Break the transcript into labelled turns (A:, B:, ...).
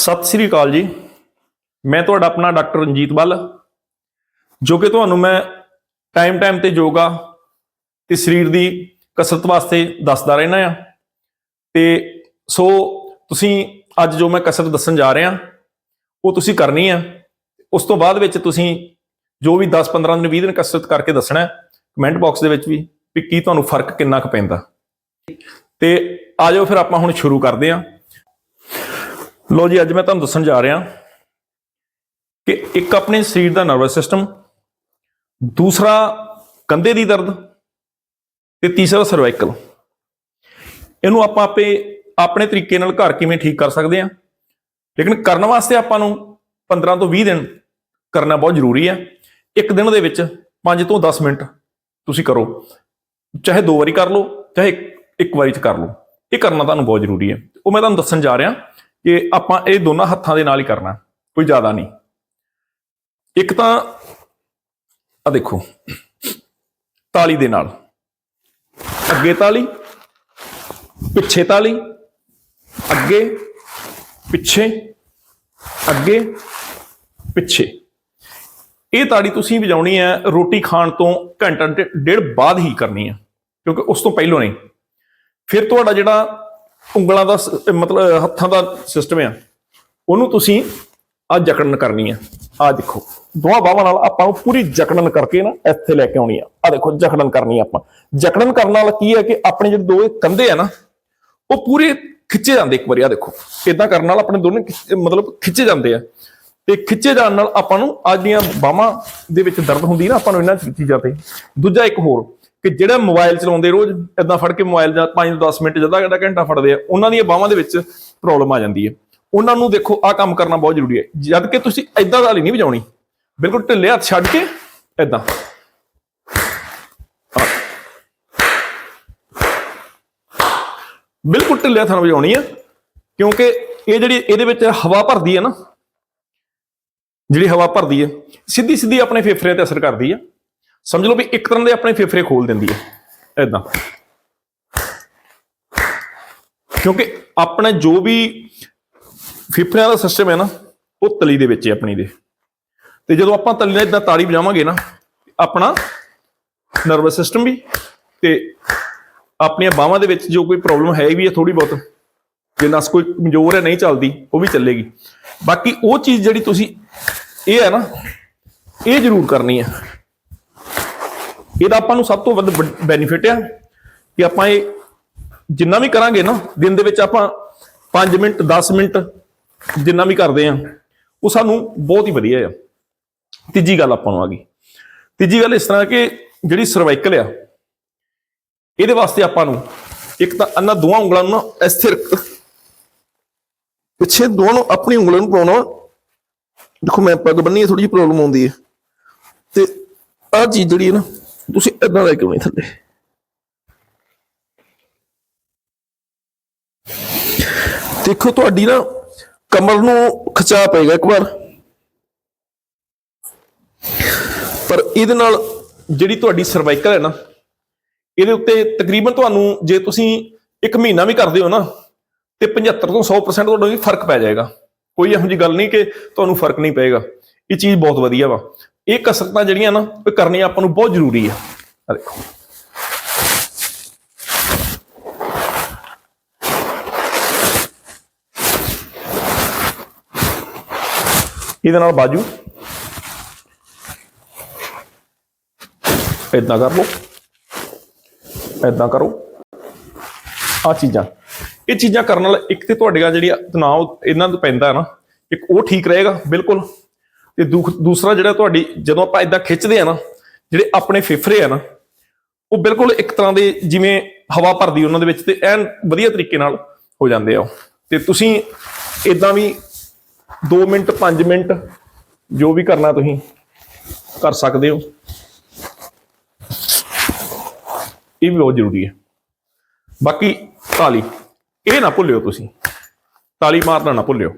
A: ਸਤਿ ਸ੍ਰੀ ਅਕਾਲ ਜੀ। ਮੈਂ ਤੁਹਾਡਾ ਆਪਣਾ ਡਾਕਟਰ ਰਣਜੀਤ ਬੱਲ, ਜੋ ਕਿ ਤੁਹਾਨੂੰ ਮੈਂ ਟਾਈਮ ਟਾਈਮ ਤੇ ਯੋਗਾ ਤੇ ਸਰੀਰ ਦੀ ਕਸਰਤ ਵਾਸਤੇ ਦੱਸਦਾ ਰਹਿਣਾ ਆ। ਤੇ ਸੋ ਤੁਸੀਂ ਅੱਜ ਜੋ ਮੈਂ ਕਸਰਤ ਦੱਸਣ ਜਾ ਰਿਹਾ, ਉਹ ਤੁਸੀਂ ਕਰਨੀ ਆ। ਉਸ ਤੋਂ ਬਾਅਦ ਵਿੱਚ ਤੁਸੀਂ ਜੋ ਵੀ 10 15 ਦਿਨ 20 ਦਿਨ ਕਸਰਤ ਕਰਕੇ ਦੱਸਣਾ ਕਮੈਂਟ ਬਾਕਸ ਦੇ ਵਿੱਚ ਵੀ ਵੀ ਕੀ ਤੁਹਾਨੂੰ ਫ਼ਰਕ ਕਿੰਨਾ ਕੁ ਪੈਂਦਾ। ਤੇ ਆ ਜਾਓ ਫਿਰ ਆਪਾਂ ਹੁਣ ਸ਼ੁਰੂ ਕਰਦੇ ਹਾਂ ਲੋ ਜੀ, ਅੱਜ ਮੈਂ ਤੁਹਾਨੂੰ ਦੱਸਣ ਜਾ ਰਿਹਾ ਕਿ ਇੱਕ ਆਪਣੇ ਸਰੀਰ ਦਾ ਨਰਵਸ ਸਿਸਟਮ, ਦੂਸਰਾ ਕੰਧੇ ਦੀ ਦਰਦ ਤੇ ਤੀਸਰਾ ਸਰਵਾਈਕਲ ਇਹਨੂੰ ਆਪਾਂ ਆਪੇ ਆਪਣੇ ਤਰੀਕੇ ਨਾਲ ਘਰ ਕਿਵੇਂ ਠੀਕ ਕਰ ਸਕਦੇ ਹਾਂ। ਲੇਕਿਨ ਕਰਨ ਵਾਸਤੇ ਆਪਾਂ ਨੂੰ 15 ਤੋਂ 20 ਦਿਨ ਕਰਨਾ ਬਹੁਤ ਜ਼ਰੂਰੀ ਹੈ। ਇੱਕ ਦਿਨ ਦੇ ਵਿੱਚ 5 ਤੋਂ 10 ਮਿੰਟ ਤੁਸੀਂ ਕਰੋ। ਚਾਹੇ ਦੋ ਵਾਰੀ ਕਰ ਲਓ, ਚਾਹੇ ਇੱਕ- ਇੱਕ ਵਾਰੀ ਚ ਕਰ ਲਓ। ਇਹ ਕਰਨਾ ਤੁਹਾਨੂੰ ਬਹੁਤ ਜ਼ਰੂਰੀ ਹੈ। ਉਹ ਮੈਂ ਤੁਹਾਨੂੰ ਦੱਸਣ ਜਾ ਰਿਹਾ ਕਿ ਆਪਾਂ ਇਹ ਦੋਨਾਂ ਹੱਥਾਂ ਦੇ ਨਾਲ ਹੀ ਕਰਨਾ, ਕੋਈ ਜ਼ਿਆਦਾ ਨਹੀਂ। ਇੱਕ ਤਾਂ ਆ ਦੇਖੋ, ਤਾਲੀ ਦੇ ਨਾਲ। ਅੱਗੇ ਤਾਲੀ, ਪਿੱਛੇ ਤਾਲੀ, ਅੱਗੇ, ਪਿੱਛੇ ਅੱਗੇ, ਪਿੱਛੇ। ਇਹ ਤਾੜੀ ਤੁਸੀਂ ਵਜਾਉਣੀ ਹੈ ਰੋਟੀ ਖਾਣ ਤੋਂ ਘੰਟਾ ਡੇਢ ਬਾਅਦ ਹੀ ਕਰਨੀ ਹੈ, ਕਿਉਂਕਿ ਉਸ ਤੋਂ ਪਹਿਲਾਂ ਨਹੀਂ। ਫਿਰ ਤੁਹਾਡਾ ਜਿਹੜਾ ਉਂਗਲਾਂ ਦਾ ਸ- ਮਤਲਬ ਹੱਥਾਂ ਦਾ ਸਿਸਟਮ ਆ। ਉਹਨੂੰ ਤੁਸੀਂ ਆ ਜਕੜਨ ਕਰਨੀ ਆ। ਆ ਦੇਖੋ ਦੋਹਾਂ ਬਾਹਾਂ ਨਾਲ ਆਪਾਂ ਨੂੰ ਪੂਰੀ ਜਕੜਨ ਕਰਕੇ ਨਾ ਇੱਥੇ ਲੈ ਕੇ ਆਉਣੀ ਆ। ਆ ਦੇਖੋ, ਜਕੜਨ ਕਰਨੀ ਆ ਆਪਾਂ। ਜਕੜਨ ਕਰਨ ਨਾਲ ਕੀ ਹੈ ਕਿ ਆਪਣੇ ਜਿਹੜੇ ਦੋ ਕੰਧੇ ਆ ਨਾ, ਉਹ ਪੂਰੇ ਖਿੱਚੇ ਜਾਂਦੇ ਇੱਕ ਵਾਰੀ। ਆ ਦੇਖੋ ਇਦਾਂ ਕਰਨ ਨਾਲ ਆਪਣੇ ਦੋਨੇ ਮਤਲਬ ਖਿੱਚੇ ਜਾਂਦੇ ਆ। ਤੇ ਖਿੱਚੇ ਜਾਣ ਨਾਲ ਆਪਾਂ ਨੂੰ ਅੱਜ ਦੀਆਂ ਬਾਹਾਂ ਦੇ ਵਿੱਚ ਦਰਦ ਹੁੰਦੀ ਨਾ, ਆਪਾਂ ਨੂੰ ਇਹਨਾਂ ਚੀਜ਼ਾਂ ਤੇ। ਦੂਜਾ ਇੱਕ ਹੋਰ ਕਿ ਜਿਹੜਾ ਮੋਬਾਈਲ ਚਲਾਉਂਦੇ ਰੋਜ਼ ਇਦਾਂ ਫੜ ਕੇ ਮੋਬਾਈਲ ਜਾਂ 5 ਤੋਂ 10 ਮਿੰਟ ਜਦਾ ਅੱਧਾ ਘੰਟਾ ਫੜਦੇ ਆ, ਉਹਨਾਂ ਦੀਆਂ ਬਾਹਾਂ ਦੇ ਵਿੱਚ ਪ੍ਰੋਬਲਮ ਆ ਜਾਂਦੀ ਹੈ। ਉਹਨਾਂ ਨੂੰ ਦੇਖੋ ਆ ਕੰਮ ਕਰਨਾ ਬਹੁਤ ਜ਼ਰੂਰੀ ਹੈ। ਜਦ ਕਿ ਤੁਸੀਂ ਇਦਾਂ ਵਾਲੀ ਨਹੀਂ ਵਜਾਉਣੀ। ਬਿਲਕੁਲ ਢਿੱਲੇ ਹੱਥ ਛੱਡ ਕੇ ਇਦਾਂ ਬਿਲਕੁਲ ਢਿੱਲੇ ਹੱਥ ਨਾਲ ਵਜਾਉਣੀ ਆ ਕਿਉਂਕਿ ਇਹ ਜਿਹੜੀ ਇਹਦੇ ਵਿੱਚ ਹਵਾ ਭਰਦੀ ਹੈ ਨਾ, ਜਿਹੜੀ ਹਵਾ ਭਰਦੀ ਹੈ ਸਿੱਧੀ ਸਿੱਧੀ ਆਪਣੇ ਫੇਫੜਿਆਂ ਤੇ ਅਸਰ ਕਰਦੀ ਹੈ। ਸਮਝ ਲਓ ਵੀ ਇੱਕ ਤਰ੍ਹਾਂ ਦੇ ਆਪਣੇ ਫੇਫੜੇ ਖੋਲ ਦਿੰਦੀ ਹੈ ਇਦਾਂ ਕਿਉਂਕਿ ਆਪਣਾ ਜੋ ਵੀ ਫੇਫੜਿਆਂ ਦਾ ਸਿਸਟਮ ਹੈ ਨਾ, ਉਹ ਤਲੀ ਦੇ ਵਿੱਚ ਹੈ ਆਪਣੀ ਦੇ। ਤੇ ਜਦੋਂ ਆਪਾਂ ਤਲੀ ਨਾਲ ਇਦਾਂ ਤਾੜੀ ਵਜਾਵਾਂਗੇ ਨਾ, ਆਪਣਾ ਨਰਵਸ ਸਿਸਟਮ ਵੀ ਤੇ ਆਪਣੀਆਂ ਬਾਹਾਂ ਦੇ ਵਿੱਚ ਜੋ ਕੋਈ ਪ੍ਰੋਬਲਮ ਹੈ ਵੀ ਹੈ ਥੋੜੀ ਬਹੁਤ, ਜੇ ਨਸ ਕੋਈ ਕਮਜ਼ੋਰ ਹੈ ਨਹੀਂ ਚੱਲਦੀ, ਉਹ ਵੀ ਚੱਲੇਗੀ। ਬਾਕੀ ਉਹ ਚੀਜ਼ ਜਿਹੜੀ ਤੁਸੀਂ, ਇਹ ਹੈ ਨਾ, ਇਹ ਜ਼ਰੂਰ ਕਰਨੀ ਹੈ। ਇਹਦਾ ਆਪਾਂ ਨੂੰ ਸਭ ਤੋਂ ਵੱਧ ਬੈਨੀਫਿਟ ਆ ਕਿ ਆਪਾਂ ਇਹ ਜਿੰਨਾ ਵੀ ਕਰਾਂਗੇ ਨਾ, ਦਿਨ ਦੇ ਵਿੱਚ ਆਪਾਂ 5 ਮਿੰਟ 10 ਮਿੰਟ ਜਿੰਨਾ ਵੀ ਕਰਦੇ ਆ, ਉਹ ਸਾਨੂੰ ਬਹੁਤ ਹੀ ਵਧੀਆ ਆ। ਤੀਜੀ ਗੱਲ ਆਪਾਂ ਨੂੰ ਆ ਗਈ। ਤੀਜੀ ਗੱਲ ਇਸ ਤਰ੍ਹਾਂ ਕਿ ਜਿਹੜੀ ਸਰਵਾਈਕਲ ਆ, ਇਹਦੇ ਵਾਸਤੇ ਆਪਾਂ ਨੂੰ ਇੱਕ ਤਾਂ ਇਹਨਾਂ ਦੋਵਾਂ ਉਂਗਲਾਂ ਨੂੰ ਨਾ ਸਥਿਰ ਪਿੱਛੇ ਦੋਨੋਂ ਆਪਣੀ ਉਂਗਲਾਂ ਨੂੰ ਪਾਉਣਾ ਦੇਖੋ ਮੈਂ ਪੱਗ ਬੰਨੀ ਥੋੜੀ ਜਿਹੀ ਪ੍ਰੋਬਲਮ ਆਉਂਦੀ ਹੈ ਤੇ ਆਹ ਚੀਜ਼ ਜਿਹੜੀ ਹੈ ਨਾ ਤੁਸੀਂ ਇਦਾਂ ਲੈ ਕੇ ਆਉਣੀ ਥੱਲੇ? ਦੇਖੋ, ਤੁਹਾਡੀ ਨਾ ਕਮਰ ਨੂੰ ਖਿਚਾ ਪਏਗਾ ਇੱਕ ਵਾਰ। ਪਰ ਇਹਦੇ ਨਾਲ ਜਿਹੜੀ ਤੁਹਾਡੀ ਸਰਵਾਈਕਲ ਹੈ ਨਾ, ਇਹਦੇ ਉੱਤੇ ਤਕਰੀਬਨ ਤੁਹਾਨੂੰ ਜੇ ਤੁਸੀਂ ਇੱਕ ਮਹੀਨਾ ਵੀ ਕਰਦੇ ਹੋ ਨਾ, ਤੇ 75 ਤੋਂ 100% ਤੁਹਾਡਾ ਵੀ ਫ਼ਰਕ ਪੈ ਜਾਏਗਾ। ਕੋਈ ਇਹੋ ਜਿਹੀ ਗੱਲ ਨਹੀਂ ਕਿ ਤੁਹਾਨੂੰ ਫ਼ਰਕ ਨਹੀਂ ਪਏਗਾ। ਇਹ ਚੀਜ਼ ਬਹੁਤ ਵਧੀਆ ਵਾ। ਇਹ ਕਸਰਤਾਂ ਜਿਹੜੀਆਂ ਨਾ, ਇਹ ਕਰਨੀਆਂ ਆਪਾਂ ਨੂੰ ਬਹੁਤ ਜ਼ਰੂਰੀ ਆ। ਆ ਦੇਖੋ। ਇਹਦੇ ਨਾਲ ਬਾਜੂ। ਇਦਾਂ ਕਰ ਲਓ। ਇਦਾਂ ਕਰੋ। ਆ ਚੀਜ਼ਾਂ। ਇਹ ਚੀਜ਼ਾਂ ਕਰਨ ਨਾਲ ਇੱਕ ਤੇ ਤੁਹਾਡੀਆਂ ਜਿਹੜੀ ਤਣਾਅ, ਇਹਨਾਂ ਤੋਂ ਪੈਂਦਾ ਨਾ, ਇੱਕ ਉਹ ਠੀਕ ਰਹੇਗਾ, ਬਿਲਕੁਲ। ਤੇ ਦੂਖ- ਦੂਸਰਾ ਜਿਹੜਾ ਤੁਹਾਡੀ, ਜਦੋਂ ਆਪਾਂ ਇਦਾਂ ਖਿੱਚਦੇ ਆ ਨਾ, ਜਿਹੜੇ ਆਪਣੇ ਫੇਫੜੇ ਆ ਨਾ, ਉਹ ਬਿਲਕੁਲ ਇੱਕ ਤਰ੍ਹਾਂ ਦੇ ਜਿਵੇਂ ਹਵਾ ਭਰਦੀ ਉਹਨਾਂ ਦੇ ਵਿੱਚ ਤੇ ਐਨ ਵਧੀਆ ਤਰੀਕੇ ਨਾਲ ਹੋ ਜਾਂਦੇ ਆ ਉਹ। ਤੇ ਤੁਸੀਂ ਇਦਾਂ ਵੀ 2 ਮਿੰਟ 5 ਮਿੰਟ ਜੋ ਵੀ ਕਰਨਾ ਤੁਸੀਂ ਕਰ ਸਕਦੇ ਹੋ। ਇਹ ਵੀ ਬਹੁਤ ਜ਼ਰੂਰੀ ਹੈ। ਬਾਕੀ ਤਾਲੀ, ਇਹ ਨਾ ਭੁੱਲਿਓ ਤੁਸੀਂ। ਤਾਲੀ ਮਾਰਨਾ ਨਾ ਭੁੱਲਿਓ।